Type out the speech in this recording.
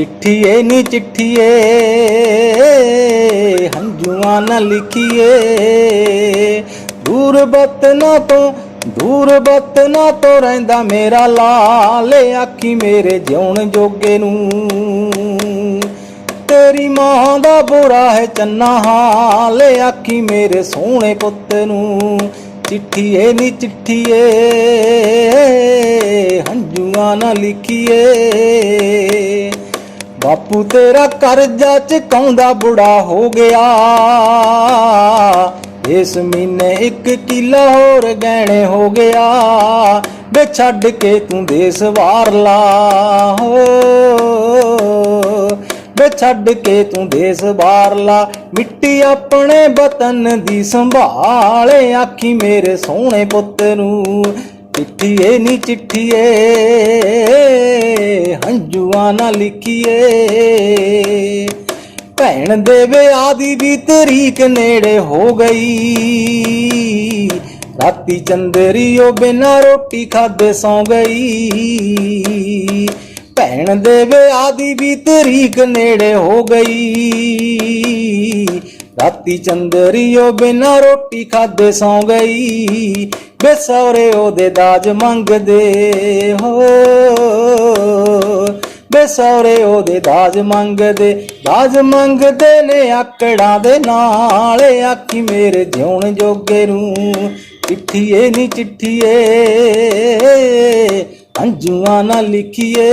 ਚਿੱਠੀਏ, ਨੀ ਚਿੱਠੀਏ। ਹੰਝੂਆਂ ਨਾ ਲਿਖੀਏ। ਦੂਰ ਬਤਨਾ ਤੋਂ ਦੂਰ ਬਤਨਾ ਤੋਂ ਰਹਿੰਦਾ ਮੇਰਾ ਲਾਲ ਆਖੀ ਮੇਰੇ ਜਿਉਣ ਜੋਗੇ ਨੂੰ। ਤੇਰੀ ਮਾਂ ਦਾ ਬੁਰਾ ਹੈ ਚੰਨਾ ਹਾਲ ਆਖੀ ਮੇਰੇ ਸੋਹਣੇ ਪੁੱਤ ਨੂੰ। ਚਿੱਠੀਏ, ਨੀ ਚਿੱਠੀਏ। ਹੰਝੂਆਂ ਨਾ ਲਿਖੀਏ। ਬਾਪੂ ਤੇਰਾ ਕਰਜ਼ਾ ਚੁਕਾਉਂਦਾ ਬੁੜਾ ਹੋ ਗਿਆ। ਇਸ ਮਹੀਨੇ ਇੱਕ ਕਿਲਾ ਹੋਰ ਗਹਿਣੇ ਹੋ ਗਿਆ। ਵੇ ਛੱਡ ਕੇ ਤੂੰ ਦੇਸ ਵਾਰ ਲਾ ਹੋ। ਵੇ ਛੱਡ ਕੇ ਤੂੰ ਦੇਸ ਬਾਹਰ ਲਾ ਮਿੱਟੀ ਆਪਣੇ ਵਤਨ ਦੀ ਸੰਭਾਲੇ ਆਖੀ ਮੇਰੇ ਸੋਹਣੇ ਪੁੱਤ ਨੂੰ। ਚਿੱਠੀਏ ਨੀ ਚਿੱਠੀਏ, ਹੰਝੂਆਂ ਨਾ ਲਿਖੀਏ। ਭੈਣ ਦੇ ਵਿਆਹ ਦੀ ਵੀ ਤਰੀਕ ਨੇੜੇ ਹੋ ਗਈ। ਰਾਤੀ ਚੰਦਰ ਉਹ ਬਿਨਾਂ ਰੋਟੀ ਖਾਦੇ ਸੌ ਗਈ। ਭੈਣ ਦੇ ਵਿਆਹ ਦੀ ਵੀ ਤਰੀਕ ਨੇੜੇ ਹੋ ਗਈ। ਰਾਤੀ ਚੰਦਰੀਓ ਬਿਨਾ ਰੋਟੀ ਖਾਦੇ ਸੌ ਗਈ। ਬੇਸੌਰੇ ਉਹਦੇ ਦਾਜ ਮੰਗਦੇ ਹੋ। ਬੇਸੌਰੇ ਉਹਦੇ ਦਾਜ ਮੰਗਦੇ ਦਾਜ ਮੰਗਦੇ ਨੇ ਆਕੜਾਂ ਦੇ ਨਾਲ। ਆਖੀ ਮੇਰੇ ਜਿਉਣ ਜੋਗੇ ਨੂੰ ਚਿੱਠੀਏ ਨੀ ਚਿੱਠੀਏ, ਅੰਜੂਆਂ ਨਾ ਲਿਖੀਏ।